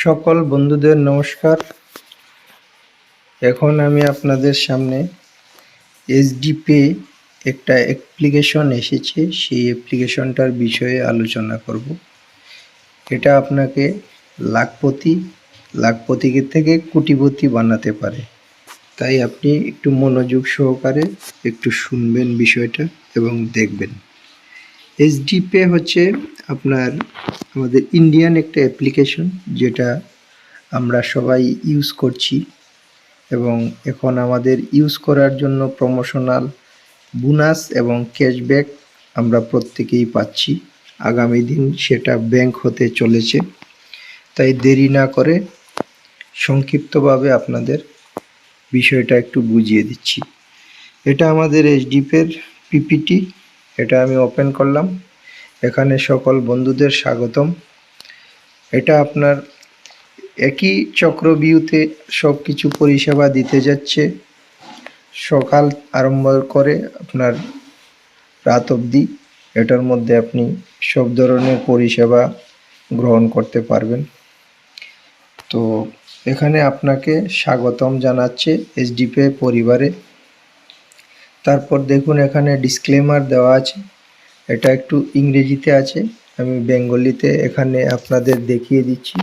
সকল বন্ধুদের নমস্কার। এখন আমি আপনাদের সামনে এসডি পে একটা অ্যাপ্লিকেশন এসেছে, সেই অ্যাপ্লিকেশনটার বিষয়ে আলোচনা করব। এটা আপনাকে লাখপতি, লাখপতিকে থেকে কোটিপতি বানাতে পারে। তাই আপনি একটু মনোযোগ সহকারে একটু শুনবেন বিষয়টা এবং দেখবেন। এসডি পে হচ্ছে আপনার আমাদের ইন্ডিয়ান একটা অ্যাপ্লিকেশন যেটা আমরা সবাই ইউজ করছি এবং এখন আমাদের ইউজ করার জন্য প্রমোশনাল বোনাস এবং ক্যাশব্যাক আমরা প্রত্যেকেই পাচ্ছি। আগামী দিন সেটা ব্যাংক হতে চলেছে। তাই দেরি না করে সংক্ষিপ্তভাবে আপনাদের বিষয়টা একটু বুঝিয়ে দিচ্ছি। এটা আমাদের এইচডিপের পিপিটি এটা আমি ওপেন করলাম। এখানে সকল বন্ধুদের স্বাগতম। এটা আপনার একই চক্রবিউতে সব কিছু পরিষেবা দিতে যাচ্ছে। সকাল আরম্ভ করে আপনার রাত অবধি এটার মধ্যে আপনি সব ধরনের পরিষেবা গ্রহণ করতে পারবেন। তো এখানে আপনাকে স্বাগতম জানাচ্ছে এসডিপে পরিবারে। তারপর দেখুন এখানে ডিসক্লেমার দেওয়া আছে। এটা একটু ইংরেজিতে আছে। আমি বেঙ্গলিতে এখানে আপনাদের দেখিয়ে দিচ্ছি।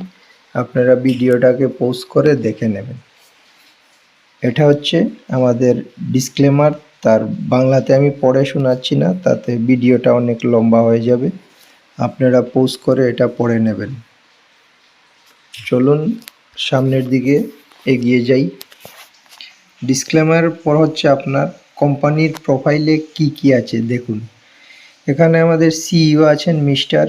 আপনারা ভিডিওটাকে পোস্ট করে দেখে নেবেন। এটা হচ্ছে আমাদের ডিসক্লেমার তার বাংলাতে আমি পড়ে শোনাচ্ছি না, তাতে ভিডিওটা অনেক লম্বা হয়ে যাবে। আপনারা পোস্ট করে এটা পড়ে নেবেন। চলুন সামনের দিকে এগিয়ে যাই। ডিসক্লেমার পর হচ্ছে আপনার কোম্পানির প্রোফাইলে কি কি আছে দেখুন। এখানে আমাদের সিইও আছেন মিস্টার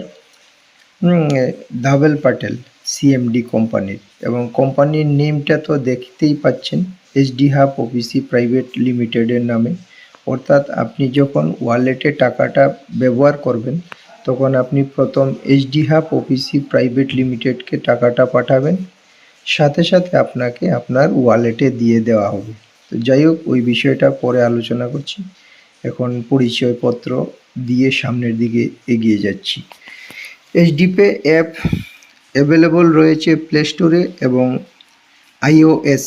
ধাবেল পাটেল সিএমডি কোম্পানির। এবং কোম্পানির নেমটা তো দেখতেই পাচ্ছেন এসডি হাব ওবিসি প্রাইভেট লিমিটেডের নামে। অর্থাৎ আপনি যখন ওয়ালেটে টাকাটা ব্যবহার করবেন, তখন আপনি প্রথম এইচডি হাব ওপিসি প্রাইভেট লিমিটেডকে টাকাটা পাঠাবেন। সাথে সাথে আপনাকে আপনার ওয়ালেটে দিয়ে দেওয়া হবে। তো যাই হোক, ওই বিষয়টা পরে আলোচনা করছি। এখন পরিচয়পত্র দিয়ে সামনের দিকে এগিয়ে যাচ্ছি। এইচডিপে অ্যাপ অ্যাভেলেবল রয়েছে প্লে স্টোরে এবং আইওএস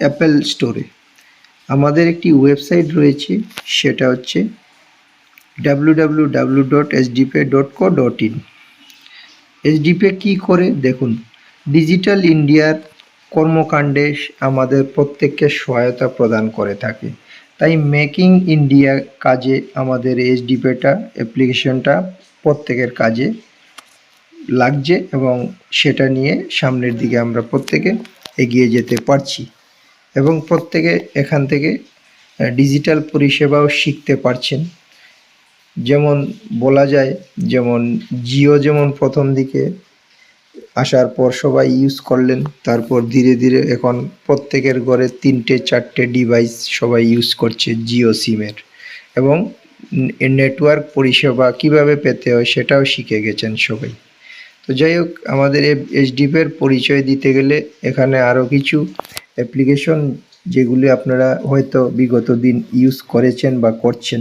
অ্যাপেল স্টোরে আমাদের একটি ওয়েবসাইট রয়েছে, সেটা হচ্ছে W dot SDPay dot co dot in SDPay কী করে? দেখুন ডিজিটাল ইন্ডিয়ার কর্মকাণ্ডে আমাদের প্রত্যেককে সহায়তা প্রদান করে থাকে। তাই মেকিং ইন্ডিয়া কাজে আমাদের এসডিপেটা অ্যাপ্লিকেশনটা প্রত্যেকের কাজে লাগছে এবং সেটা নিয়ে সামনের দিকে আমরা প্রত্যেকে এগিয়ে যেতে পারছি এবং প্রত্যেকে এখান থেকে ডিজিটাল পরিষেবাও শিখতে পারছেন। যেমন বলা যায়, যেমন জিও যেমন প্রথম দিকে আসার পর সবাই ইউজ করলেন। তারপর ধীরে ধীরে এখন প্রত্যেকের ঘরে তিনটে, চারটে ডিভাইস সবাই ইউজ করছে জিও সিমের এবং নেটওয়ার্ক পরিষেবা কীভাবে পেতে হয় সেটাও শিখে গেছেন সবাই। তো যাই হোক, আমাদের এইচডিপের পরিচয় দিতে গেলে এখানে আরও কিছু অ্যাপ্লিকেশন যেগুলি আপনারা হয়তো বিগত দিন ইউজ করেছেন বা করছেন।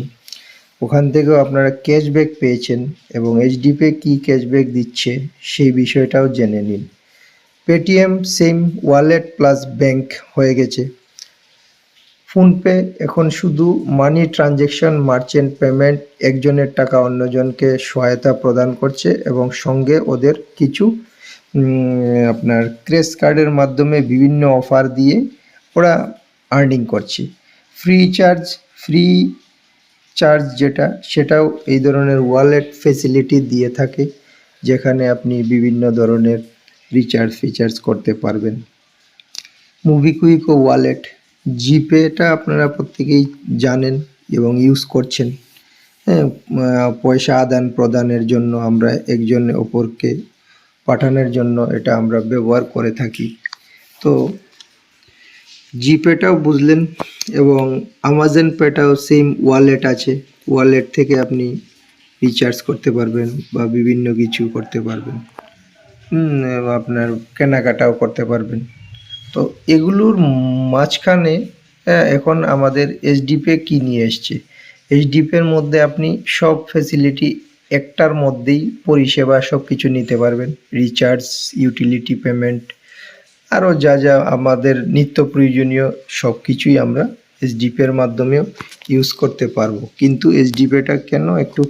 ওখান থেকেও আপনারা ক্যাশব্যাক পেয়েছেন এবং এইচডিপে কী ক্যাশব্যাক দিচ্ছে সেই বিষয়টাও জেনে নিন। Paytm same wallet plus bank হয়ে গেছে। ফোনপে এখন শুধু মানি ট্রানজ্যাকশন মার্চেন্ট পেমেন্ট একজনের টাকা অন্যজনকে সহায়তা প্রদান করছে এবং সঙ্গে ওদের কিছু আপনার ক্রেস কার্ডের মাধ্যমে বিভিন্ন অফার দিয়ে ওরা আর্নিং করছে। ফ্রি চার্জ ফ্রি চার্জ যেটা, সেটাও এই ধরনের ওয়ালেট ফেসিলিটি দিয়ে থাকে, যেখানে আপনি বিভিন্ন ধরনের রিচার্জ ফিচার্জ করতে পারবেন। মুভিকুইক ও ওয়ালেট জিপেটা আপনারা প্রত্যেকেই জানেন এবং ইউজ করছেন। হ্যাঁ পয়সা আদান প্রদানের জন্য আমরা একজন অপরকে পাঠানোর জন্য এটা আমরা ব্যবহার করে থাকি। তো জিপেটাও বুঝলেন এবং আমাজন পেটাও সেম ওয়ালেট আছে। ওয়ালেট থেকে আপনি রিচার্জ করতে পারবেন বা বিভিন্ন কিছু করতে পারবেন। আপনার কেনাকাটাও করতে পারবেন। তো এগুলোর মাঝখানে এখন আমাদের এইচডিপে কী নিয়ে এসছে? এইচডিপের মধ্যে আপনি সব ফেসিলিটি একটার মধ্যেই পরিষেবা সব কিছু নিতে পারবেন। রিচার্জ ইউটিলিটি পেমেন্ট আরও যা যা আমাদের নিত্য প্রয়োজনীয় সব কিছুই আমরা এসডিপের মাধ্যমেও ইউজ করতে পারব। কিন্তু এসডিপিটা কেন একটু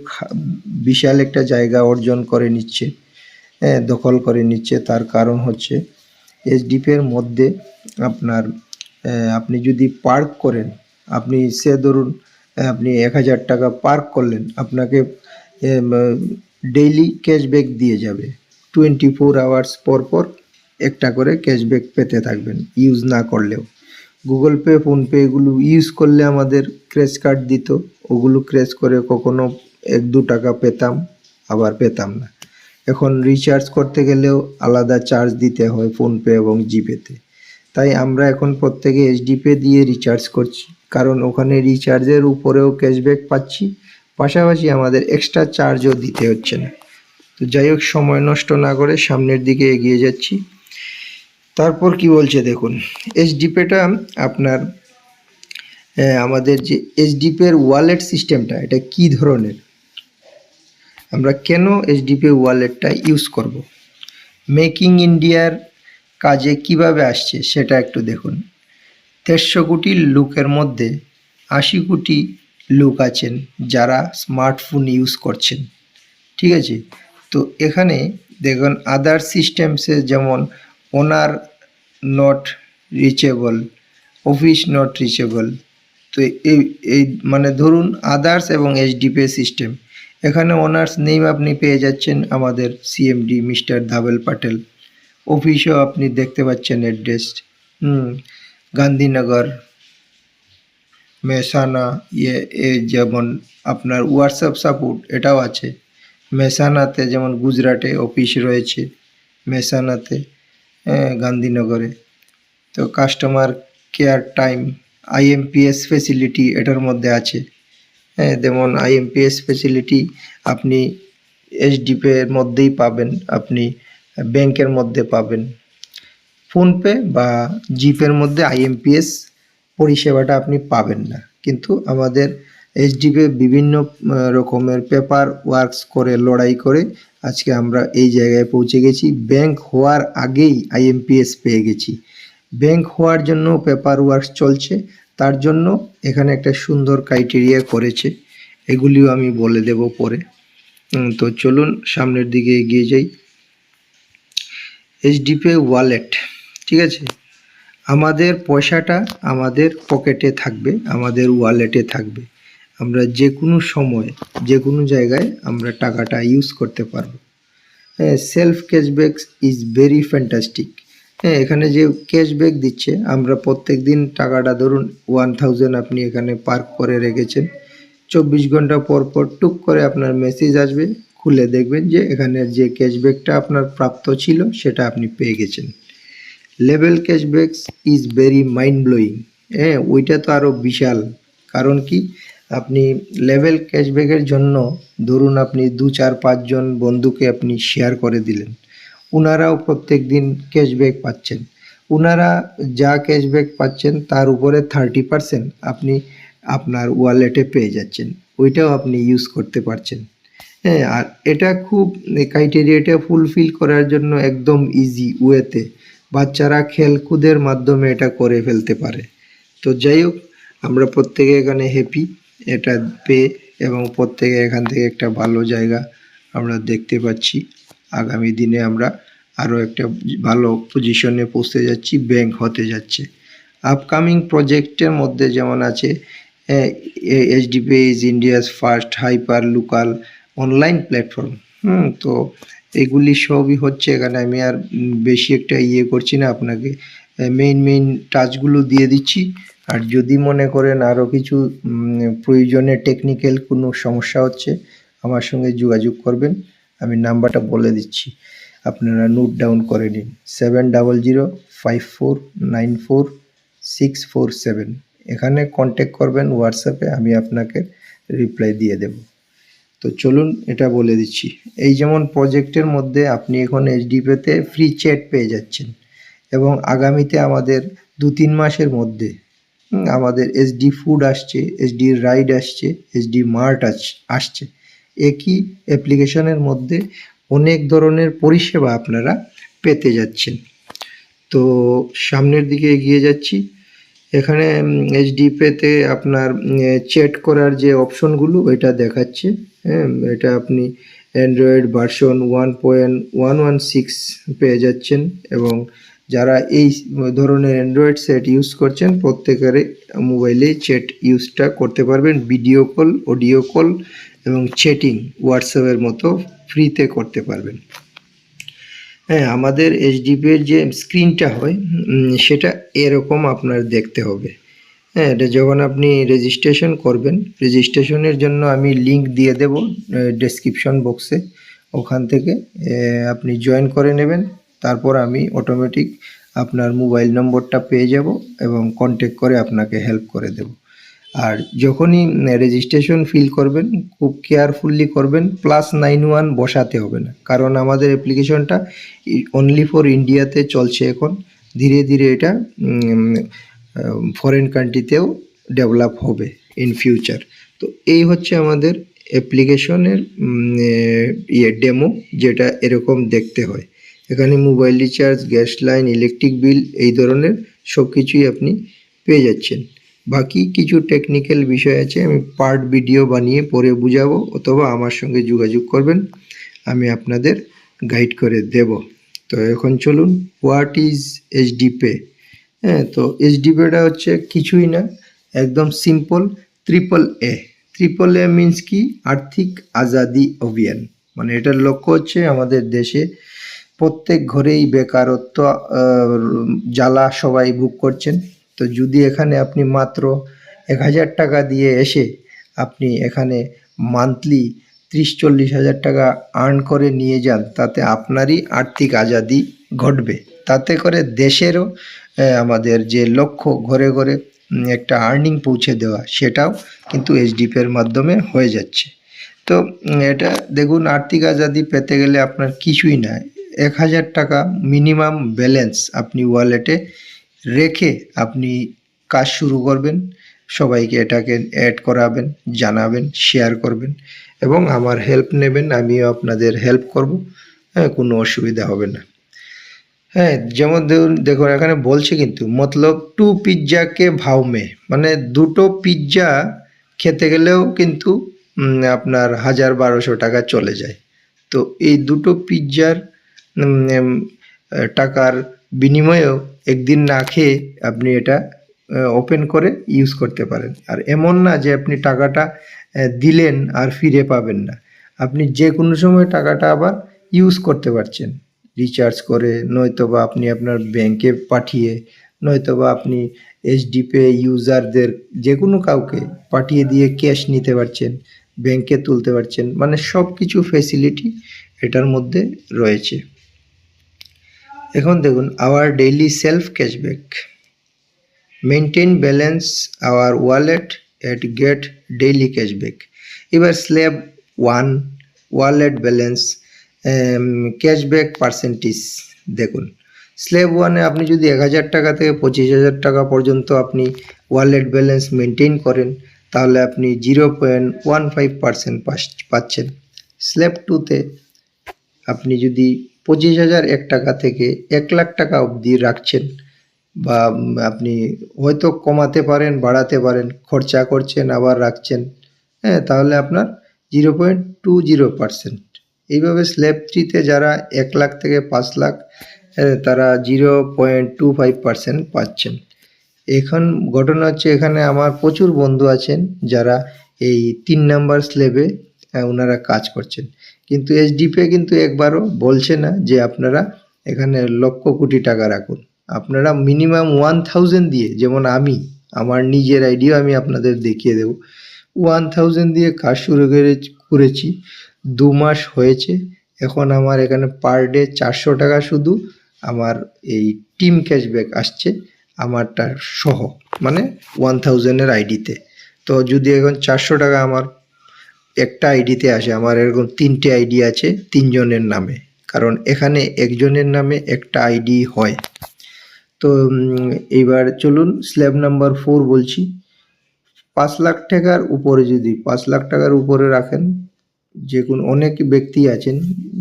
বিশাল একটা জায়গা অর্জন করে নিচ্ছে হ্যাঁ দখল করে নিচ্ছে। তার কারণ হচ্ছে এসডিপির মধ্যে আপনার আপনি যদি পার্ক করেন, আপনি সে ধরুন আপনি এক হাজার টাকা পার্ক করলেন, আপনাকে ডেইলি ক্যাশব্যাক দিয়ে যাবে। টোয়েন্টি ফোর আওয়ার্স পর পর একটা করে ক্যাশব্যাক পেতে থাকবেন ইউজ না করলেও। গুগল পে ফোনপে এগুলো ইউজ করলে আমাদের ক্রেশ কার্ড দিত। ওগুলো ক্রেশ করে কখনো এক দু টাকা পেতাম, আবার পেতাম না। এখন রিচার্জ করতে গেলেও আলাদা চার্জ দিতে হয় ফোনপে এবং জিপেতে তাই আমরা এখন প্রত্যেকে এইচডিপে দিয়ে রিচার্জ করছি। কারণ ওখানে রিচার্জের উপরেও ক্যাশব্যাক পাচ্ছি, পাশাপাশি আমাদের এক্সট্রা চার্জও দিতে হচ্ছে না। তো যাই হোক, সময় নষ্ট না করে সামনের দিকে এগিয়ে যাচ্ছি। তারপর কি বলছে দেখুন এইচডিপেটা আপনার আমাদের যে এইচডিপের ওয়ালেট সিস্টেমটা এটা কি ধরনের? আমরা কেন এইচডিপি ওয়ালেটটা ইউজ করব? মেকিং ইন্ডিয়ার কাজে কীভাবে আসছে, সেটা একটু দেখুন। দেড়শো কোটি লোকের মধ্যে আশি কোটি লোক আছেন যারা স্মার্টফোন ইউজ করছেন, ঠিক আছে? তো এখানে দেখুন আদার সিস্টেমসে যেমন owner not reachable office not reachable তো এই এই মানে ধরুন আদার্স এবং এইচডিপি সিস্টেম এখানে ওনার্স নেম আপনি পেয়ে যাচ্ছেন আমাদের সিএমডি মিস্টার ধাবেল পাটেল অফিসও আপনি দেখতে পাচ্ছেন অ্যাড্রেস হুম গান্ধীনগর মেসানা ইয়ে এ যেমন আপনার হোয়াটসঅ্যাপ সাপোর্ট এটাও আছে। মেসানাতে যেমন গুজরাটে অফিস রয়েছে মেসানাতে গান্ধীনগরে। তো customer care time IMPS facility এটার মধ্যে আছে। যেমন আইএমপিএস ফেসিলিটি আপনি এইচডিপের মধ্যেই পাবেন, আপনি ব্যাংকের মধ্যে পাবেন। ফোনপে বা জিপের মধ্যে আইএমপিএস পরিষেবাটা আপনি পাবেন না। কিন্তু আমাদের এইচডিপি বিভিন্ন রকমের পেপার ওয়ার্কস করে, লড়াই করে আজকে আমরা এই জায়গায় পৌঁছে গেছি। ব্যাংক হওয়ার আগেই আইএমপিএস পেয়ে গেছি। ব্যাংক হওয়ার জন্য পেপার ওয়ার্কস চলছে। তার জন্য এখানে একটা সুন্দর ক্রাইটেরিয়া করেছে। এগুলিও আমি বলে দেব পরে। তো চলুন সামনের দিকে এগিয়ে যাই। এইচডিপি ওয়ালেট ঠিক আছে? আমাদের পয়সাটা আমাদের পকেটে থাকবে, আমাদের ওয়ালেটে থাকবে। আমরা যে কোনো সময় যে কোনো জায়গায় আমরা টাকাটা ইউজ করতে পারব। হ্যাঁ self cashback is very fantastic হ্যাঁ এখানে যে ক্যাশব্যাক দিচ্ছে, আমরা প্রত্যেক দিন টাকাটা ধরুন ওয়ান থাউজেন্ড আপনি এখানে পার্ক করে রেখেছেন। চব্বিশ ঘণ্টা পর পর টুক করে আপনার মেসেজ আসবে, খুলে দেখবেন যে এখানে যে ক্যাশব্যাকটা আপনার প্রাপ্ত ছিল, সেটা আপনি পেয়ে গেছেন। Level cashback is very mind blowing হ্যাঁ ওইটা তো আরও বিশাল। কারণ কি? আপনি লেভেল ক্যাশব্যাকের জন্য ধরুন আপনি দু, চার পাঁচজন বন্ধুকে আপনি শেয়ার করে দিলেন। ওনারাও প্রত্যেক দিন ক্যাশব্যাক পাচ্ছেন। ওনারা যা ক্যাশব্যাক পাচ্ছেন তার উপরে থার্টি পার্সেন্ট আপনি আপনার ওয়ালেটে পেয়ে যাচ্ছেন। ওইটাও আপনি ইউজ করতে পারছেন। হ্যাঁ আর এটা খুব ক্রাইটেরিয়াটা ফুলফিল করার জন্য একদম ইজি ওয়েতে বাচ্চারা খেলকুদের মাধ্যমে এটা করে ফেলতে পারে। তো যাই হোক, আমরা প্রত্যেকে এখানে হ্যাপি এটা পেয়ে এবং প্রত্যেকে এখান থেকে একটা ভালো জায়গা আমরা দেখতে পাচ্ছি। আগামী দিনে আমরা আরও একটা ভালো পজিশনে পৌঁছে যাচ্ছি ব্যাংক হতে যাচ্ছে। আপকামিং প্রজেক্টের মধ্যে যেমন আছে HDP is India's first hyper local online platform hmm, তো এগুলি সবই হচ্ছে, এখানে আমি আর বেশি একটা ইয়ে করছি না, আপনাকে মেইন মেইন টাচগুলো দিয়ে দিচ্ছি। আর যদি মনে করেন আরও কিছু প্রয়োজনে টেকনিক্যাল কোনো সমস্যা হচ্ছে, আমার সঙ্গে যোগাযোগ করবেন। আমি নাম্বারটা বলে দিচ্ছি। আপনারা নোট ডাউন করে নিন। Seven double zero five four nine four six four seven এখানে কন্ট্যাক্ট করবেন হোয়াটসঅ্যাপে আমি আপনাকে রিপ্লাই দিয়ে দেব। তো চলুন এটা বলে দিচ্ছি। এই যেমন প্রজেক্টের মধ্যে আপনি এখন এইচডিপিতে ফ্রি চ্যাট পেয়ে যাচ্ছেন এবং আগামীতে আমাদের দু তিন মাসের মধ্যে আমাদের এসডি ফুড আসছে এসডি রাইড আসছে এসডি মার্ট আসছে। একই অ্যাপ্লিকেশনের মধ্যে অনেক ধরনের পরিষেবা আপনারা পেতে যাচ্ছেন। তো সামনের দিকে এগিয়ে যাচ্ছি। এখানে এইচডিপেতে আপনার চ্যাট করার যে অপশনগুলো এটা দেখাচ্ছে। হ্যাঁ এটা আপনি Android version one point one one six পেয়ে যাচ্ছেন এবং যারা এই ধরনের অ্যান্ড্রয়েড সেট ইউজ করছেন, প্রত্যেকের মোবাইলে চ্যাট ইউজটা করতে পারবেন ভিডিও কল অডিও কল এবং চ্যাটিং হোয়াটসঅ্যাপের মতো ফ্রিতে করতে পারবেন। হ্যাঁ আমাদের এইচডিপির যে স্ক্রিনটা হয় সেটা এরকম আপনার দেখতে হবে। হ্যাঁ এটা যখন আপনি রেজিস্ট্রেশন করবেন রেজিস্ট্রেশনের জন্য আমি লিংক দিয়ে দেব ডেসক্রিপশন বক্সে ওখান থেকে আপনি জয়েন করে নেবেন। তারপর আমি অটোমেটিক আপনার মোবাইল নম্বরটা পেয়ে যাব এবং কন্ট্যাক্ট করে আপনাকে হেল্প করে দেব। আর যখনই রেজিস্ট্রেশন ফিল করবেন, খুব কেয়ারফুললি করবেন প্লাস নাইন ওয়ান বসাতে হবে না। কারণ আমাদের অ্যাপ্লিকেশনটা অনলি ফর ইন্ডিয়াতে চলছে এখন। ধীরে ধীরে এটা ফরেন কান্ট্রিতেও ডেভেলপ হবে ইন ফিউচার তো এই হচ্ছে আমাদের অ্যাপ্লিকেশনের ইয়ে ডেমো যেটা এরকম দেখতে হয়। এখানে mobile recharge gas line electric bill এই ধরনের সব কিছুই আপনি পেয়ে যাচ্ছেন। বাকি কিছু টেকনিক্যাল বিষয় আছে, আমি পার্ট ভিডিও বানিয়ে পরে বুঝাবো, অথবা আমার সঙ্গে যোগাযোগ করবেন, আমি আপনাদের গাইড করে দেব। তো এখন চলুন হোয়াট ইজ এইচডি পে হ্যাঁ তো এইচডি পেটা হচ্ছে কিছুই না, একদম simple triple A triple A means কি? আর্থিক আজাদি অভিযান। মানে এটার লক্ষ্য হচ্ছে আমাদের দেশে প্রত্যেক ঘরেই বেকারত্ব জ্বালা সবাই বুক করছেন। তো যদি এখানে আপনি মাত্র এক হাজার টাকা দিয়ে এসে আপনি এখানে মান্থলি ত্রিশ চল্লিশ হাজার টাকা আর্ন করে নিয়ে যান, তাতে আপনারই আর্থিক আজাদি ঘটবে। তাতে করে দেশেরও আমাদের যে লক্ষ্য ঘরে ঘরে একটা আর্নিং পৌঁছে দেওয়া, সেটাও কিন্তু এইচডিপের মাধ্যমে হয়ে যাচ্ছে। তো এটা দেখুন, আর্থিক আজাদি পেতে গেলে আপনার কিছুই না এক হাজার টাকা মিনিমাম ব্যালেন্স আপনি ওয়ালেটে রেখে আপনি কাজ শুরু করবেন। সবাইকে এটাকে অ্যাড করাবেন, জানাবেন শেয়ার করবেন এবং আমার হেল্প নেবেন, আমিও আপনাদের হেল্প করব। হ্যাঁ কোনো অসুবিধা হবে না। হ্যাঁ যেমন ধরুন, দেখুন, এখানে বলছে কিন্তু, মতলব টু পিৎজাকে ভাও মে। মানে দুটো পিৎজা খেতে গেলেও কিন্তু আপনার হাজার বারোশো টাকা চলে যায়। তো এই দুটো পিৎজার টাকার বিনিময়েও একদিন না খেয়ে আপনি এটা ওপেন করে ইউজ করতে পারেন। আর এমন না যে আপনি টাকাটা দিলেন আর ফিরে পাবেন না। আপনি যে কোনো সময় টাকাটা আবার ইউজ করতে পারছেন। রিচার্জ করে, নয়তোবা আপনি আপনার ব্যাংকে পাঠিয়ে, নয়তোবা আপনি এইচডিপে ইউজারদের যে কোনো কাউকে পাঠিয়ে দিয়ে ক্যাশ নিতে পারছেন ব্যাংকে তুলতে পারছেন মানে সব কিছু ফেসিলিটি এটার মধ্যে রয়েছে। এখন দেখুন our daily self cashback maintain balance our wallet at get daily cashback এবার slab one wallet balance cashback percentage দেখুন। স্ল্যাব ওয়ানে আপনি যদি এক হাজার টাকা থেকে পঁচিশ হাজার টাকা পর্যন্ত আপনি ওয়ালেট ব্যালেন্স মেনটেন করেন, তাহলে আপনি zero point one five percent পাচ্ছেন। স্ল্যাব টুতে আপনি যদি পঁচিশ হাজার এক টাকা থেকে এক লাখ টাকা অবধি রাখছেন বা আপনি হয়তো কমাতে পারেন বাড়াতে পারেন খরচা করছেন আবার রাখছেন হ্যাঁ তাহলে আপনার zero point two zero percent. এইভাবে স্ল্যাব থ্রিতে যারা এক লাখ থেকে পাঁচ লাখ আহ, তারা zero point two five percent পাচ্ছেন। এখন ঘটনা হচ্ছে এখানে আমার প্রচুর বন্ধু আছেন যারা এই তিন নাম্বার স্লেবে ওনারা কাজ করছেন। কিন্তু এইচডিপে কিন্তু একবারও বলছে না যে আপনারা এখানে লক্ষ কোটি টাকা রাখুন। আপনারা মিনিমাম ওয়ান থাউজেন্ড দিয়ে, যেমন আমি, আমার নিজের আইডিয়া আমি আপনাদের দেখিয়ে দেব। ওয়ান থাউজেন্ড দিয়ে কাজ শুরু করে করেছি, দু মাস হয়েছে। এখন আমার এখানে পার ডে চারশো টাকা শুধু আমার এই টিম ক্যাশব্যাক আসছে, আমারটা সহ মানে ওয়ান থাউজেন্ডের আইডিতে তো যদি এখন চারশো টাকা আমার একটা আইডিতে আসে। আমার এরকম তিনটে আইডি আছে তিনজনের নামে। কারণ এখানে একজনের নামে একটা আইডি হয়। তো উম, এইবার চলুন স্ল্যাব নাম্বার ফোর বলছি। পাঁচ লাখ টাকার উপরে যদি পাঁচ লাখ টাকার উপরে রাখেন যে কোনো অনেক ব্যক্তি আছেন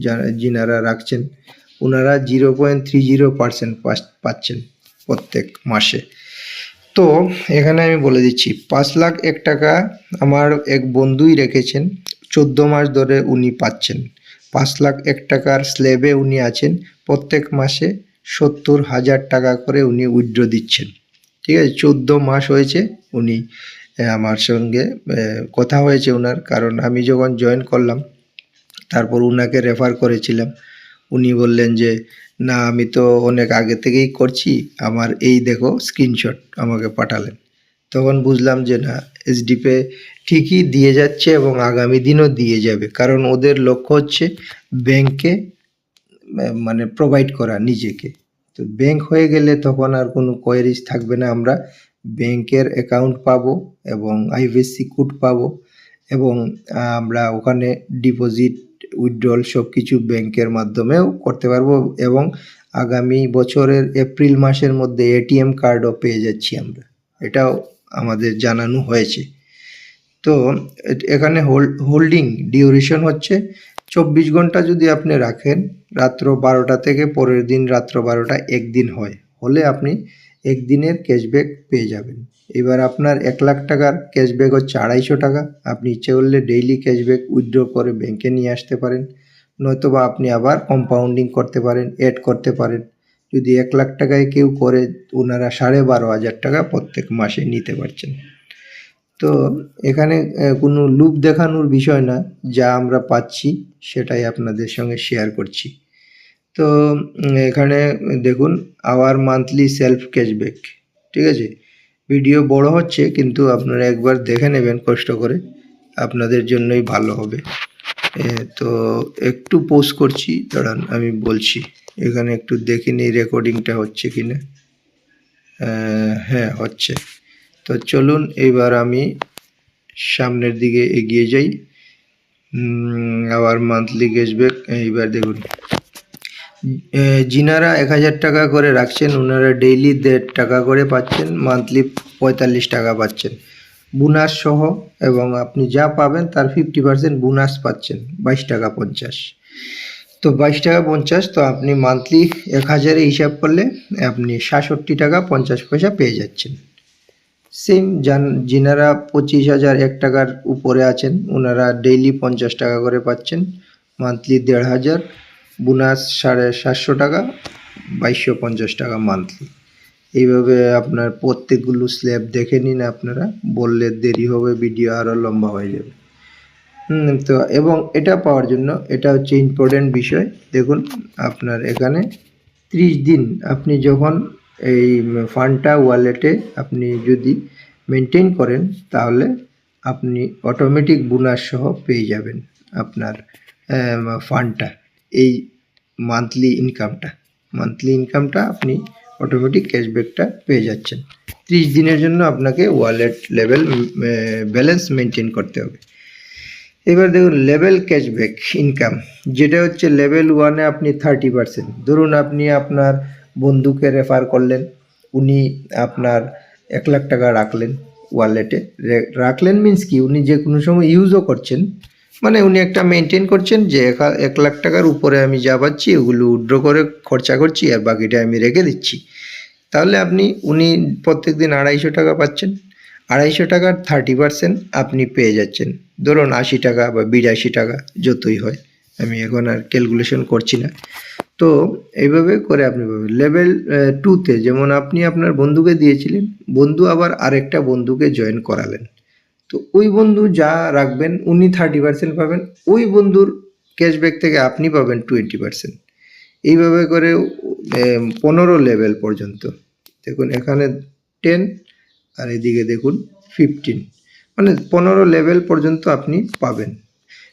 যারা যিনারা রাখছেন ওনারা zero point three zero percent পাচ্ছেন প্রত্যেক মাসে। তো এখানে আমি বলে দিচ্ছি, পাঁচ লাখ এক টাকা আমার এক বন্ধুই রেখেছেন, চোদ্দ মাস ধরে উনি পাচ্ছেন। পাঁচ লাখ এক টাকার স্ল্যাবে উনি আছেন, প্রত্যেক মাসে সত্তর হাজার টাকা করে উনি উইথড্র দিচ্ছেন। ঠিক আছে, চোদ্দ মাস হয়েছে উনি আমার সঙ্গে কথা হয়েছে ওনার কারণ আমি যখন জয়েন করলাম, তারপর উনাকে রেফার করেছিলাম। উনি বললেন যে না, আমি তো অনেক আগে থেকেই করছি। আমার এই দেখো স্ক্রিনশট আমাকে পাঠালেন। তখন বুঝলাম যে না এসডিপে ঠিকই দিয়ে যাচ্ছে এবং আগামী দিনও দিয়ে যাবে। কারণ ওদের লক্ষ্য হচ্ছে ব্যাংকে মানে প্রোভাইড করা নিজেকে। তো ব্যাংক হয়ে গেলে তখন আর কোনো কোয়ারিজ থাকবে না। আমরা ব্যাংকের অ্যাকাউন্ট পাবো এবং আইভিএসসি কোড পাবো এবং আমরা ওখানে ডিপোজিট উইথড্রল সব কিছু ব্যাংকের মাধ্যমেও করতে পারব এবং আগামী বছরের এপ্রিল মাসের মধ্যে এটিএম কার্ডও পেয়ে যাচ্ছি আমরা। এটাও আমাদের জানানো হয়েছে। তো এখানে হোল্ডিং ডিউরেশন হচ্ছে চব্বিশ ঘণ্টা যদি আপনি রাখেন, রাত্র বারোটা থেকে পরের দিন রাত্র বারোটা একদিন হয়। হলে আপনি একদিনের ক্যাশব্যাক পেয়ে যাবেন। এবার আপনার এক লাখ টাকার ক্যাশব্যাক হচ্ছে আড়াইশো টাকা। আপনি ইচ্ছে করলে ডেইলি ক্যাশব্যাক উইথড্র করে ব্যাংকে নিয়ে আসতে পারেন। নয়তোবা আপনি আবার কম্পাউন্ডিং করতে পারেন অ্যাড করতে পারেন। যদি এক লাখ টাকায় কেউ করে, ওনারা সাড়ে বারো হাজার টাকা প্রত্যেক মাসে নিতে পারছেন। তো এখানে কোনো লুপ দেখানোর বিষয় না। যা আমরা পাচ্ছি, সেটাই আপনাদের সঙ্গে শেয়ার করছি। তো এখানে দেখুন আওয়ার মান্থলি সেলফ ক্যাশব্যাক ঠিক আছে? ভিডিও বড় হচ্ছে, কিন্তু আপনারা একবার দেখে নেবেন কষ্ট করে, আপনাদের জন্যই ভালো হবে। তো একটু পোস্ট করছি, দাঁড়ান, আমি বলছি, এখানে একটু দেখে নিই রেকর্ডিংটা হচ্ছে কি না হ্যাঁ হচ্ছে। তো চলুন, এবার আমি সামনের দিকে এগিয়ে যাই। আবার মান্থলি ক্যাশব্যাক এইবার দেখুন। যিনারা এক হাজার টাকা করে রাখছেন, ওনারা ডেইলি দেড় টাকা করে পাচ্ছেন মান্থলি পঁয়তাল্লিশ টাকা পাচ্ছেন। বোনাস সহ এবং আপনি যা পাবেন তার ফিফটি পার্সেন্ট বোনাস পাচ্ছেন, বাইশ টাকা পঞ্চাশ। তো বাইশ টাকা পঞ্চাশ, তো আপনি মান্থলি এক হাজারে হিসাব করলে আপনি সাতষট্টি টাকা পঞ্চাশ পয়সা পেয়ে যাচ্ছেন। সেম যান যিনারা পঁচিশ হাজার এক টাকার উপরে আছেন, ওনারা ডেইলি পঞ্চাশ টাকা করে পাচ্ছেন মান্থলি দেড় হাজার। বোনাস সাড়ে সাতশো টাকা, বাইশশো পঞ্চাশ টাকা মান্থলি এইভাবে আপনার প্রত্যেকগুলো স্ল্যাব দেখে নিন আপনারা, বললে দেরি হবে ভিডিও আরও লম্বা হয়ে যাবে। তো এবং এটা পাওয়ার জন্য, এটা হচ্ছে ইম্পর্টেন্ট বিষয়। দেখুন, আপনার এখানে ত্রিশ দিন আপনি যখন এই ফান্ডটা ওয়ালেটে আপনি যদি মেনটেন করেন, তাহলে আপনি অটোমেটিক বোনাস সহ পেয়ে যাবেন আপনার ফান্ডটা। এই মান্থলি ইনকামটা মান্থলি ইনকামটা আপনি অটোমেটিক ক্যাশব্যাকটা পেয়ে যাচ্ছেন। ত্রিশ দিনের জন্য আপনাকে ওয়ালেট লেভেল ব্যালেন্স মেনটেন করতে হবে। এবার দেখুন লেভেল ক্যাশব্যাক ইনকাম যেটা হচ্ছে লেভেল ওয়ানে আপনি থার্টি পার্সেন্ট ধরুন আপনি আপনার বন্ধুকে রেফার করলেন, উনি আপনার এক লাখ টাকা রাখলেন ওয়ালেটে রাখলেন মিন্স কি? উনি যে কোনো সময় ইউজও করছেন। মানে উনি একটা মেনটেন করছেন যে এক লাখ টাকার উপরে আমি যা পাচ্ছি ওগুলো উইড্রো করে খরচা করছি আর বাকিটা আমি রেখে দিচ্ছি। তাহলে আপনি, উনি প্রত্যেক দিন আড়াইশো টাকা পাচ্ছেন। আড়াইশো টাকার থার্টি পার্সেন্ট আপনি পেয়ে যাচ্ছেন। ধরুন আশি টাকা বা বিরাশি টাকা যতই হয়, আমি এখন আর ক্যালকুলেশন করছি না। তো এইভাবে করে আপনি পাবেন। লেভেল টুতে যেমন আপনি আপনার বন্ধুকে দিয়েছিলেন, বন্ধু আবার আরেকটা বন্ধুকে জয়েন করালেন। তো ওই বন্ধু যা রাখবেন, উনি থার্টি পার্সেন্ট পাবেন, ওই বন্ধুর ক্যাশব্যাক থেকে আপনি পাবেন টোয়েন্টি পার্সেন্ট এইভাবে করে পনেরো লেভেল পর্যন্ত। দেখুন, এখানে টেন আর এদিকে দেখুন ফিফটিন মানে পনেরো লেভেল পর্যন্ত আপনি পাবেন।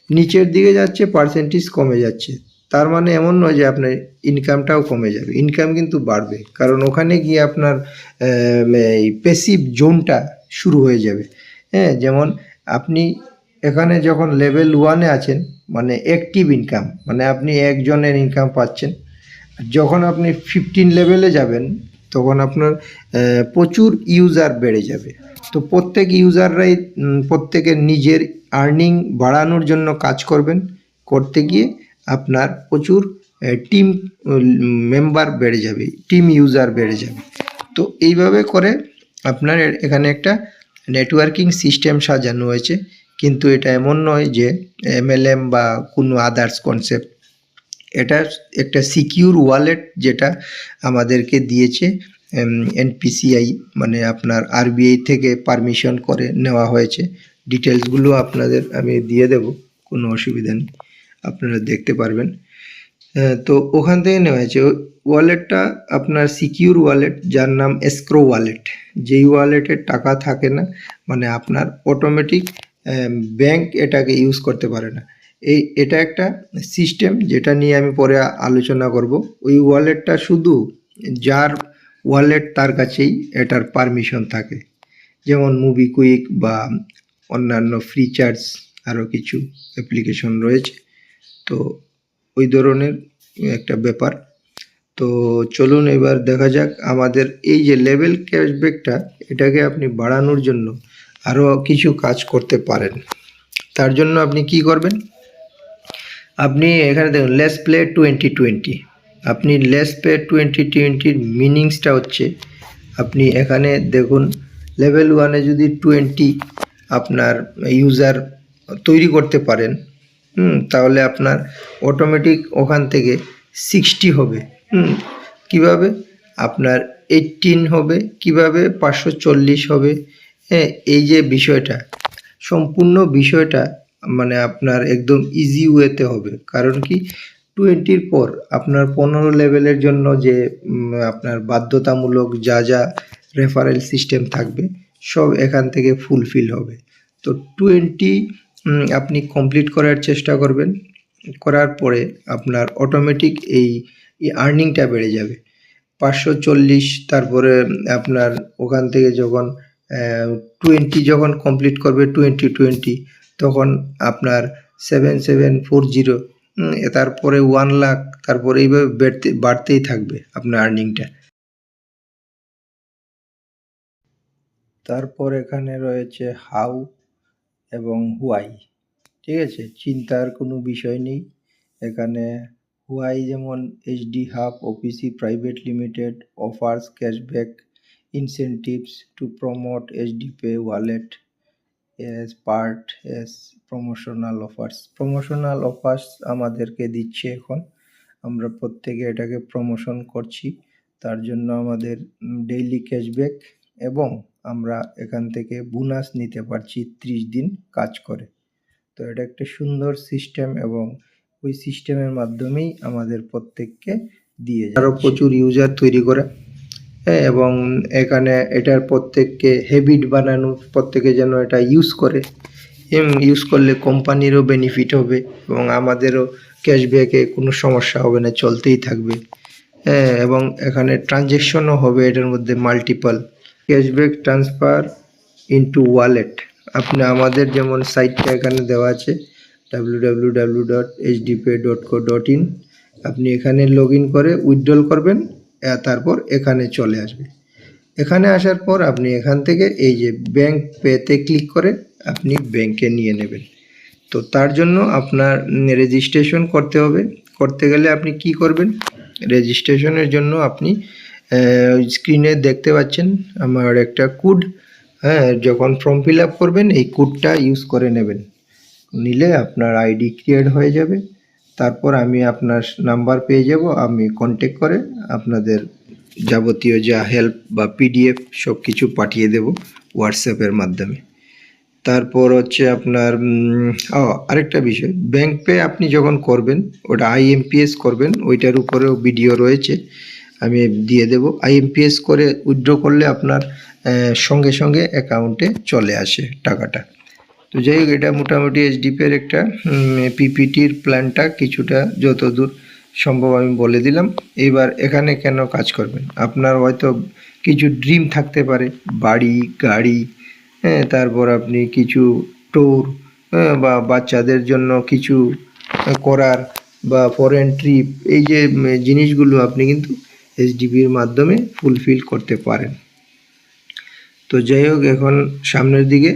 নিচের দিকে যাচ্ছে পার্সেন্টেজ কমে যাচ্ছে। তার মানে এমন নয় যে আপনার ইনকামটাও কমে যাবে। ইনকাম কিন্তু বাড়বে। কারণ ওখানে গিয়ে আপনার এই পেসিভ জোনটা শুরু হয়ে যাবে। হ্যাঁ যেমন আপনি এখানে যখন লেভেল ওয়ানে আছেন মানে অ্যাক্টিভ ইনকাম মানে আপনি একজনের ইনকাম পাচ্ছেন যখন আপনি ফিফটিন লেভেলে যাবেন তখন আপনার প্রচুর ইউজার বেড়ে যাবে। তো প্রত্যেক ইউজাররাই উম, প্রত্যেকের নিজের আর্নিং বাড়ানোর জন্য কাজ করবেন করতে গিয়ে আপনার প্রচুর টিম মেম্বার বেড়ে যাবে টিম ইউজার বেড়ে যাবে। তো এইভাবে করে আপনার এখানে একটা নেটওয়ার্কিং সিস্টেম সাজানো হয়েছে, কিন্তু এটা এমন নয় যে এমএলএম বা কোনো আদার্স কনসেপ্ট এটা একটা সিকিউর ওয়ালেট যেটা আমাদেরকে দিয়েছে এনপিসিআই মানে আপনার আরবিআই থেকে পারমিশন করে নেওয়া হয়েছে। ডিটেলসগুলো আপনাদের আমি দিয়ে দেব, কোনো অসুবিধা নেই। আপনারা দেখতে পারবেন। তো ওখান থেকে নেওয়া হয়েছে। ওয়ালেটটা আপনার সিকিউর ওয়ালেট যার নাম এসক্রো ওয়ালেট যেই ওয়ালেটের টাকা থাকে না মানে আপনার অটোমেটিক ব্যাংক এটাকে ইউজ করতে পারে না। এই, এটা একটা সিস্টেম যেটা নিয়ে আমি পরে আলোচনা করব। ওই ওয়ালেটটা শুধু যার ওয়ালেট তার কাছেই এটার পারমিশন থাকে। যেমন মুভি কুইক বা অন্যান্য ফ্রি চার্জ আরও কিছু অ্যাপ্লিকেশন রয়েছে। তো ওই ধরনের একটা ব্যাপার। তো চলুন এবার দেখা যাক আমাদের এই যে লেভেল ক্যাশব্যাকটা এটাকে আপনি বাড়ানোর জন্য আরও কিছু কাজ করতে পারেন। তার জন্য আপনি কি করবেন? আপনি এখানে দেখুন লেস প্লে টোয়েন্টি টোয়েন্টি আপনি লেস প্লে টোয়েন্টি টোয়েন্টির মিনিংসটা হচ্ছে, আপনি এখানে দেখুন লেভেল ওয়ানে যদি টোয়েন্টি আপনার ইউজার তৈরি করতে পারেন হুম, তাহলে আপনার অটোমেটিক ওখান থেকে সিক্সটি হবে। হুম, কীভাবে? আপনার এইটিন হবে কীভাবে? পাঁচশো চল্লিশ হবে। হ্যাঁ এই যে বিষয়টা সম্পূর্ণ বিষয়টা মানে আপনার একদম ইজি ওয়েতে হবে। কারণ কি? টোয়েন্টির পর আপনার পনেরো লেভেলের জন্য যে আপনার বাধ্যতামূলক যা যা রেফারেল সিস্টেম থাকবে সব এখান থেকে ফুলফিল হবে। তো টোয়েন্টি আপনি কমপ্লিট করার চেষ্টা করবেন। করার পরে আপনার অটোমেটিক এই আর্নিংটা বেড়ে যাবে। পাঁচশো চল্লিশ, তারপরে আপনার ওখান থেকে যখন টোয়েন্টি যখন কমপ্লিট করবে টোয়েন্টি টোয়েন্টি তখন আপনার সেভেন সেভেন ফোর জিরো তারপরে ওয়ান লাখ তারপরে এইভাবে বাড়তে, বাড়তেই থাকবে আপনার আর্নিংটা তারপর এখানে রয়েছে হাউ এবং হুয়াই। ঠিক আছে? চিন্তার কোনো বিষয় নেই। এখানে হুয়াই যেমন HD hub OPC private limited offers cashback incentives to promote HD pay wallet as part as promotional offers promotional offers আমাদেরকে দিচ্ছে এখন। আমরা প্রত্যেকে এটাকে প্রমোশন করছি। তার জন্য আমাদের ডেইলি ক্যাশব্যাক এবং আমরা এখান থেকে বোনাস নিতে পারছি ত্রিশ দিন কাজ করে। তো এটা একটা সুন্দর সিস্টেম এবং ওই সিস্টেমের মাধ্যমেই আমাদের প্রত্যেককে দিয়ে আরও প্রচুর ইউজার তৈরি করা এবং এখানে এটার প্রত্যেককে হ্যাবিট বানানো, প্রত্যেকে যেন এটা ইউজ করে। ইউজ করলে কোম্পানিরও বেনিফিট হবে এবং আমাদেরও ক্যাশব্যাকে কোনো সমস্যা হবে না, চলতেই থাকবে। হ্যাঁ এবং এখানে ট্রানজেকশনও হবে এটার মধ্যে multiple cashback transfer into wallet. আপনি আমাদের যেমন সাইটটা এখানে দেওয়া আছে W dot dot co dot in আপনি এখানে লগ করে উইথড্রল করবেন তারপর এখানে চলে আসবে। এখানে আসার পর আপনি এখান থেকে এই যে ব্যাংক পেতে ক্লিক করে আপনি ব্যাংকে নিয়ে নেবেন। তো তার জন্য আপনার রেজিস্ট্রেশন করতে হবে। করতে গেলে আপনি কি করবেন? রেজিস্ট্রেশনের জন্য আপনি স্ক্রিনে দেখতে পাচ্ছেন আমার একটা কোড। হ্যাঁ যখন ফর্ম ফিল আপ করবেন, এই কোডটা ইউজ করে নেবেন। নিলে আপনার আইডি ক্রিয়েট হয়ে যাবে। তারপর আমি আপনার নাম্বার পেয়ে যাব, আমি কন্ট্যাক্ট করে আপনাদের যাবতীয় যা হেল্প বা পিডিএফ সব কিছু পাঠিয়ে দেব হোয়াটসঅ্যাপের মাধ্যমে। তারপর হচ্ছে আপনার ও আরেকটা বিষয়। ব্যাংক পে আপনি যখন করবেন, ওটা আইএমপিএস করবেন, ওইটার উপরেও ভিডিও রয়েছে। আমি দিয়ে দেব। আইএমপিএস করে উইথড্র করলে আপনার সঙ্গে সঙ্গে অ্যাকাউন্টে চলে আসে টাকাটা। তো যাই হোক, এটা মোটামুটি এইচডিপির একটা পিপিটির প্ল্যানটা কিছুটা যতদূর সম্ভব আমি বলে দিলাম। এবার এখানে কেন কাজ করবেন? আপনার হয়তো কিছু ড্রিম থাকতে পারে, বাড়ি, গাড়ি হ্যাঁ তারপর আপনি কিছু ট্যুর বা বাচ্চাদের জন্য কিছু করার বা ফরেন ট্রিপ এই যে জিনিসগুলো আপনি কিন্তু এইচডিবির মাধ্যমে ফুলফিল করতে পারেন। তো যাই হোক, এখন সামনের দিকে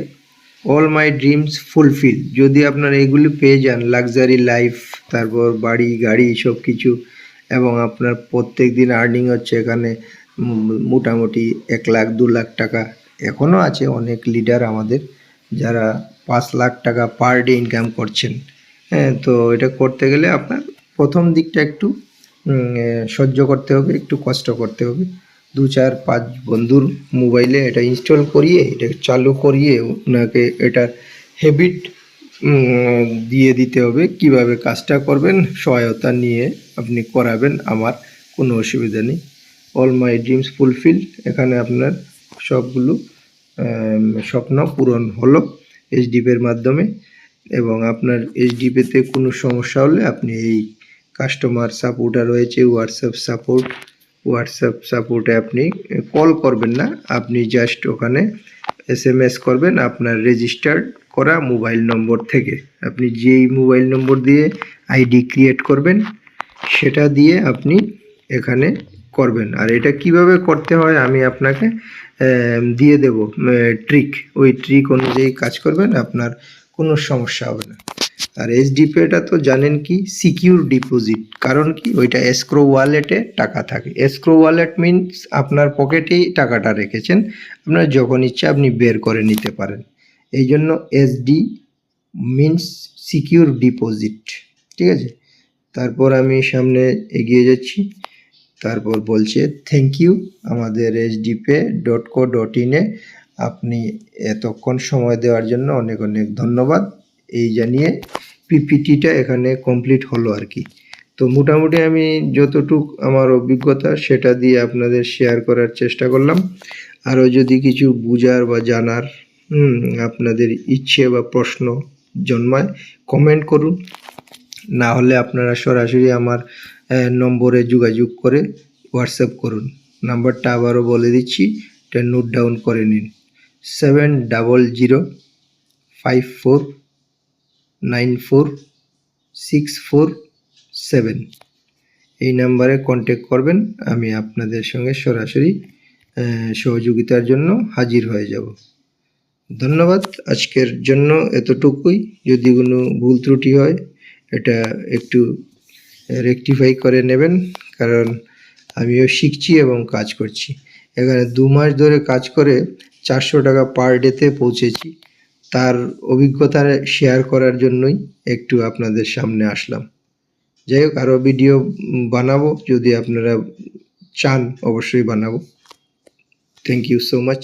অল মাই ড্রিমস ফুলফিল যদি আপনারা এগুলি পেয়ে যান লাক্সারি লাইফ তারপর বাড়ি, গাড়ি সব কিছু এবং আপনার প্রত্যেক দিন আর্নিং হচ্ছে এখানে মোটামুটি এক লাখ, দু লাখ টাকা এখনও আছে অনেক লিডার আমাদের, যারা পাঁচ লাখ টাকা পার ডে ইনকাম করছেন। হ্যাঁ তো এটা করতে গেলে আপনার প্রথম দিকটা একটু সহ্য করতে হবে, একটু কষ্ট করতে হবে। দু চার পাঁচ বন্ধুর মোবাইলে এটা ইনস্টল করিয়ে, এটা চালু করিয়ে ওনাকে এটার হ্যাবিট দিয়ে দিতে হবে। কীভাবে কাজটা করবেন, সহায়তা নিয়ে আপনি করাবেন, আমার কোনো অসুবিধা নেই। অল মাই ড্রিমস ফুলফিল এখানে আপনার সবগুলো স্বপ্ন পূরণ হলো এইচডিপের মাধ্যমে। এবং আপনার এইচডিপিতে কোনো সমস্যা হলে আপনি এই কাস্টমার সাপোর্টার রয়েছে হোয়াটসঅ্যাপ সাপোর্ট হোয়াটসঅ্যাপ সাপোর্টে আপনি কল করবেন না। আপনি জাস্ট ওখানে এস করবেন আপনার রেজিস্টার্ড করা মোবাইল নম্বর থেকে। আপনি যেই মোবাইল নম্বর দিয়ে আইডি ক্রিয়েট করবেন, সেটা দিয়ে আপনি এখানে করবেন। আর এটা কীভাবে করতে হয় আমি আপনাকে দিয়ে দেব ট্রিক ওই ট্রিক অনুযায়ী কাজ করবেন। আপনার কোনো সমস্যা হবে না। আর এসডিপিটা তো জানেন কি? সিকিউর ডিপোজিট কারণ কি? ওইটা এসক্রো ওয়ালেটে টাকা থাকে। এসক্রো ওয়ালেট মিনস আপনার পকেটেই টাকাটা রেখেছেন। আপনার যখন ইচ্ছা আপনি বের করে নিতে পারেন। এই জন্য এসডি মিনস সিকিউর ডিপোজিট ঠিক আছে? তারপর আমি সামনে এগিয়ে যাচ্ছি। তারপর বলছে থ্যাংক ইউ আমাদের এসডিপে ডট কো ডট ইনে আপনি এতক্ষণ সময় দেওয়ার জন্য অনেক অনেক ধন্যবাদ। এই জানিয়ে পিপিটিটা এখানে কমপ্লিট হলো আর কি। তো মোটামুটি আমি যতটুক আমার অভিজ্ঞতা সেটা দিয়ে আপনাদের শেয়ার করার চেষ্টা করলাম। আরও যদি কিছু বুঝার বা জানার আপনাদের ইচ্ছে বা প্রশ্ন জন্মায় কমেন্ট করুন। না হলে আপনারা সরাসরি আমার নম্বরে যোগাযোগ করে হোয়াটসঅ্যাপ করুন। নাম্বারটা আবারও বলে দিচ্ছি, এটা নোট ডাউন করে নিন। Seven double zero five four nine four six four seven এই নাম্বারে কন্ট্যাক্ট করবেন, আমি আপনাদের সঙ্গে সরাসরি সহযোগিতার জন্য হাজির হয়ে যাব। ধন্যবাদ, আজকের জন্য এতটুকুই। যদি কোনো ভুল ত্রুটি হয়, এটা একটু রেকটিফাই করে নেবেন, কারণ আমিও শিখছি এবং কাজ করছি। এখানে দু মাস ধরে কাজ করে চারশো টাকা পার ডেতে পৌঁছেছি। তার অভিজ্ঞতা শেয়ার করার জন্যই একটু আপনাদের সামনে আসলাম। যাই হোক আরও ভিডিও বানাবো, যদি আপনারা চান অবশ্যই বানাবো। Thank you so much